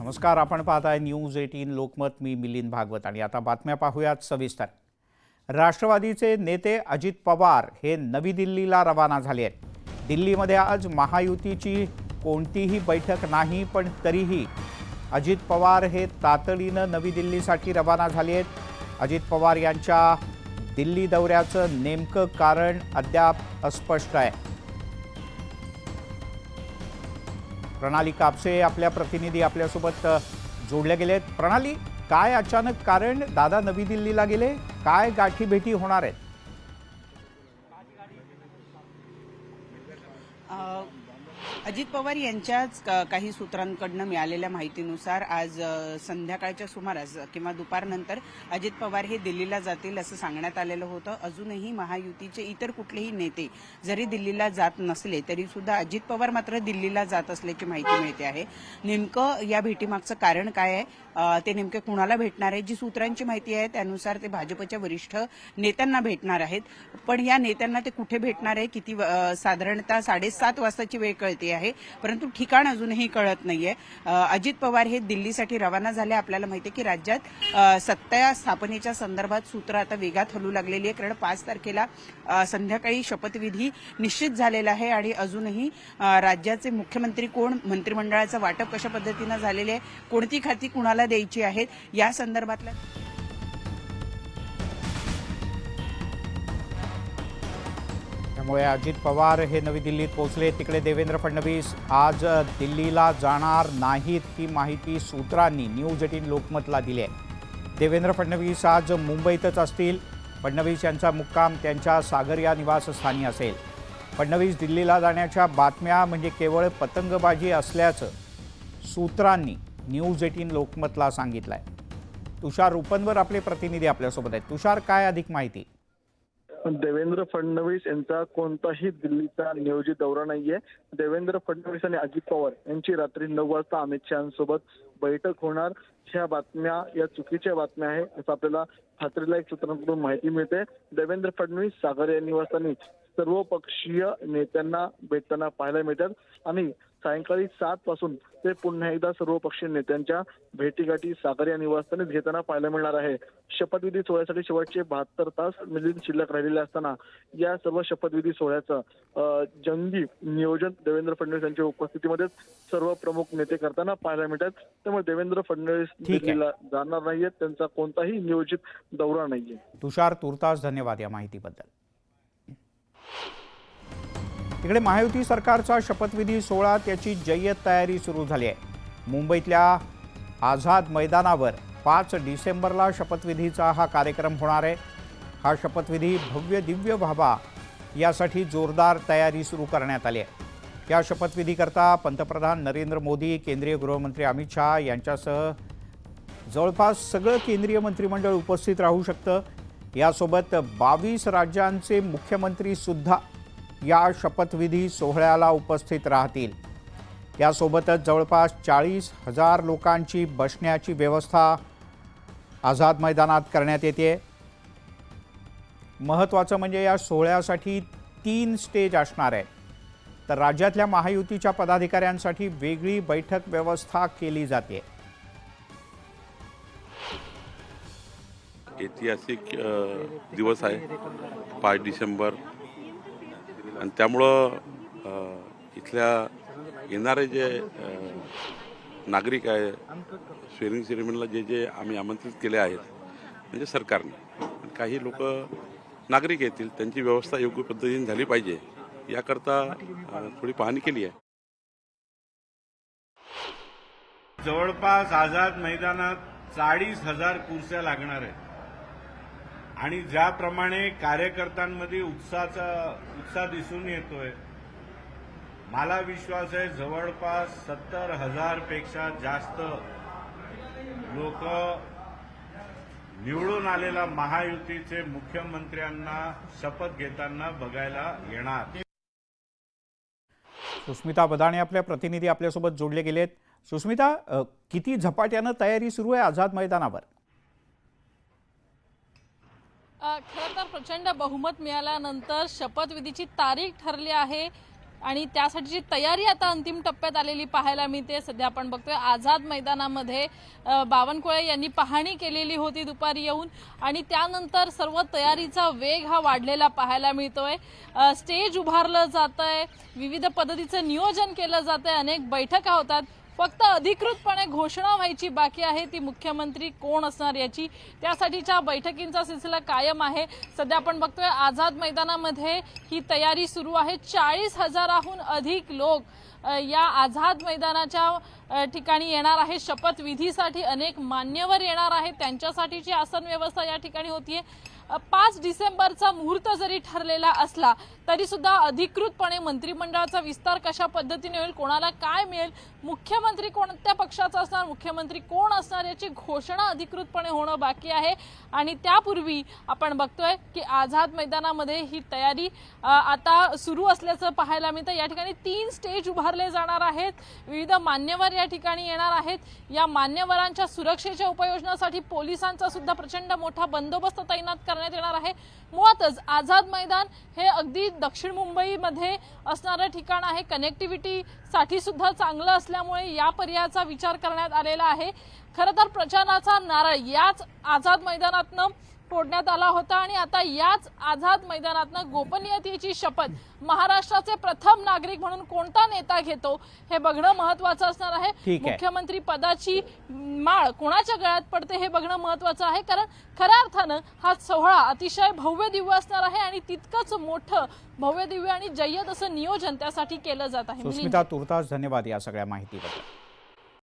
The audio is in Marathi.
नमस्कार आपण पाहत आहे न्यूज एटीन लोकमत मी मिलिंद भागवत आणि आता बातम्या पाहूयात सविस्तर. राष्ट्रवादीचे नेते अजित पवार हे नवी दिल्लीला रवाना झाले आहेत. दिल्लीमध्ये आज महायुतीची कोणतीही बैठक नाही पण तरीही अजित पवार हे तातडीनं नवी दिल्लीसाठी रवाना झाले आहेत. अजित पवार यांच्या दिल्ली दौऱ्याचं नेमकं कारण अद्याप अस्पष्ट आहे. प्रणाली कापसे आपल्या प्रतिनिधी आपल्यासोबत जोडल्या गेले आहेत प्रणाली काय अचानक कारण? दादा नवी दिल्लीला गेले. काय गाठीभेटी होणार आहेत? अजित पवार यांच्याच काही सूत्रांकडनं मिळालेल्या माहितीनुसार आज संध्याकाळच्या सुमारास किंवा दुपारनंतर अजित पवार हे दिल्लीला जातील असं सांगण्यात आलेलं होतं. अजूनही महायुतीचे इतर कुठलेही नेते जरी दिल्लीला जात नसले तरी सुद्धा अजित पवार मात्र दिल्लीला जात असल्याची माहिती मिळते आहे. नेमकं या भेटीमागचं कारण काय आहे? ते नेमके कुणाला भेटणार आहे? जी सूत्रांची माहिती आहे त्यानुसार ते भाजपच्या वरिष्ठ नेत्यांना भेटणार आहेत. पण या नेत्यांना ते कुठे भेटणार आहे? किती साधारणतः साडेसात वाजताची वेळ कळते आहे. परंतु ठिकाण अजूनही कळत नाहीये. अजित पवार हे दिल्लीसाठी रवाना झाले. आपल्याला माहिती आहे की राज्यात सत्ता स्थापनेच्या संदर्भात सूत्र आता वेगात हलू लागलेली आहे. कारण पाच तारखेला संध्याकाळी शपथविधी निश्चित झालेला आहे आणि अजूनही राज्याचे मुख्यमंत्री कोण? मंत्रिमंडळाचं वाटप कशा पद्धतीनं झालेले आहे? कोणती खाती कुणाला द्यायची आहेत. या संदर्भातल्या त्यामुळे अजित पवार हे नवी दिल्लीत पोहोचले. तिकडे देवेंद्र फडणवीस आज दिल्लीला जाणार नाहीत ही माहिती सूत्रांनी न्यूज एटीन लोकमतला दिली आहे. देवेंद्र फडणवीस आज मुंबईतच असतील. फडणवीस यांचा मुक्काम त्यांच्या सागर या निवासस्थानी असेल. फडणवीस दिल्लीला जाण्याच्या बातम्या म्हणजे केवळ पतंगबाजी असल्याचं सूत्रांनी न्यूज एटीन लोकमतला सांगितलं आहे तुषार रुपनवर आपले प्रतिनिधी आपल्यासोबत आहेत. तुषार काय अधिक माहिती? देवेंद्र फडणवीस यांचा कोणताही दिल्लीचा नियोजित दौरा नाहीये. देवेंद्र फडणवीस आणि अजित पवार यांची रात्री नऊ वाजता अमित शहासोबत बैठक होणार. ह्या बातम्या या चुकीच्या बातम्या आहे असं आपल्याला खात्रीला एक सूत्रांकडून माहिती मिळते. देवेंद्र फडणवीस सागर या निवासाने सर्व पक्षीय नेत्यांना भेटताना पाहायला मिळतात. आणि सायंकाळी सात पासून ते पुन्हा एकदा सर्व पक्षीय नेत्यांच्या भेटीगाठी सागर या निवासस्थानीच घेताना पाहायला मिळणार आहे. शपथविधी सोहळ्यासाठी शेवटचे बहात्तर तास मिलिंद शिल्लक राहिलेले असताना या सर्व शपथविधी सोहळ्याचं जंगी नियोजन देवेंद्र फडणवीस यांच्या उपस्थितीमध्येच सर्व प्रमुख नेते करताना पाहायला मिळतात. त्यामुळे देवेंद्र फडणवीस. दिल्लीला जाणार नाहीयेत. त्यांचा कोणताही नियोजित दौरा नाहीये. तुषार तुर्तास धन्यवाद या माहितीबद्दल. तिकडे महायुती सरकारचा शपथविधी सोहळा त्याची जय्यत तयारी सुरू झाली आहे. मुंबईतल्या आझाद मैदानावर पाच डिसेंबरला शपथविधीचा हा कार्यक्रम होणार आहे. हा शपथविधी भव्य दिव्य व्हावा यासाठी जोरदार तयारी सुरू करण्यात आली आहे. या शपथविधीकरता पंतप्रधान नरेंद्र मोदी केंद्रीय गृहमंत्री अमित शहा यांच्यासह जवळपास सगळं केंद्रीय मंत्रिमंडळ उपस्थित राहू शकतं. यासोबत बावीस राज्यांचे मुख्यमंत्रीसुद्धा या शपथविधी सोहळ्याला उपस्थित राहतील. यासोबतच जवळपास चाळीस हजार लोकांची बसण्याची व्यवस्था आझाद मैदानात करण्यात येते. महत्त्वाचं म्हणजे या सोहळ्यासाठी तीन स्टेज असणार आहे तर राज्यातल्या महायुतीच्या पदाधिकाऱ्यांसाठी वेगळी बैठक व्यवस्था केली जाते. ऐतिहासिक दिवस आहे. पाच डिसेंबर आणि त्यामुळं इथल्या येणारे जे नागरिक आहे स्वेरिंग सेरेमनीला जे जे आम्ही आमंत्रित केले आहेत म्हणजे सरकारने. काही लोक नागरिक येतील त्यांची व्यवस्था योग्य पद्धतीने झाली पाहिजे याकरता थोडी पाहणी केली आहे. जवळपास आझाद मैदानात चाळीस हजार कुर्स्या लागणार आहेत. आणि ज्याप्रमाणे कार्यकर्त्यांमध्ये उत्साहाचा उत्साह दिसून येतोय मला विश्वास आहे जवळपास सत्तर हजारपेक्षा जास्त लोक निवडून आलेला महायुतीचे मुख्यमंत्र्यांना शपथ घेताना बघायला येणार. सुस्मिता बदाणे आपल्या प्रतिनिधी आपल्यासोबत जोडले गेलेत. सुस्मिता किती झपाट्यानं तयारी सुरू आहे आझाद मैदानावर? खरं तर प्रचंड बहुमत मिळाल्यानंतर शपथविधीची तारीख ठरली आहे आणि त्यासाठीची तयारी आता अंतिम टप्प्यात आलेली पाहायला मिळते सध्या आपण बघतोय आझाद मैदानामध्ये बावनकुळे यांनी पाहणी केलेली होती दुपारी येऊन आणि त्यानंतर सर्व तयारीचा वेग हा वाढलेला पाहायला मिळतोय. स्टेज उभारलं जात आहे विविध पद्धतीचं नियोजन केलं जात आहे अनेक बैठका होतात. फक्त अधिकृतपणे घोषणा व्हायची बाकी आहे. ती मुख्यमंत्री कोण असणार याची? त्यासाठीच्या बैठकींचा सिलसिला कायम आहे. सध्या आपण बघतोय आझाद मैदानामध्ये ही तयारी सुरू आहे. चाळीस हजाराहून अधिक लोक या आझाद मैदानाच्या ठिकाणी येणार आहे. शपथविधीसाठी अनेक मान्यवर येणार आहेत. त्यांच्यासाठीची आसन व्यवस्था या ठिकाणी होतीये. पाच डिसेंबरचा मुहूर्त जरी ठरलेला असला तरी सुद्धा अधिकृतपणे मंत्रिमंडळाचा विस्तार कशा पद्धतीने होईल कोणाला काय मिळेल मुख्यमंत्री कोणत्या पक्षाचा असणार मुख्यमंत्री कोण असणार याची घोषणा अधिकृतपणे होणं बाकी आहे. आणि त्यापूर्वी आपण बघतोय की आझाद मैदानामध्ये ही तयारी आता सुरू असल्याचं पाहायला मिळतं. या ठिकाणी तीन स्टेज उभारले जाणार आहेत. विविध मान्यवर या ठिकाणी येणार आहेत. या मान्यवरांच्या सुरक्षेच्या उपाययोजनासाठी पोलिसांचा सुद्धा प्रचंड मोठा बंदोबस्त तैनात करण्यात येणार आहे. मुळातच आझाद मैदान हे अगदी दक्षिण मुंबईमध्ये असणारं ठिकाण आहे. कनेक्टिव्हिटीसाठी सुद्धा चांगलं असल्यामुळे या पर्यायाचा विचार करण्यात आलेला आहे. खरं तर प्रचाराचा नारळ याच आझाद मैदानातनं फोडण्यात आला होता आणि आता याच आझाद मैदानातनं गोपनीयतेची शपथ महाराष्ट्राचे प्रथम नागरिक म्हणून कोणता नेता घेतो हे बघणं महत्वाचं असणार आहे. मुख्यमंत्री पदाची माळ कोणाच्या गळ्यात पडते हे बघणं महत्वाचं आहे कारण खऱ्या अर्थानं हा सोहळा अतिशय भव्य दिव्य असणार आहे आणि तितकंच मोठं भव्य दिव्य आणि जय्यत असं नियोजन त्यासाठी केलं जात आहे. तुर्तास धन्यवाद या सगळ्या माहितीबद्दल.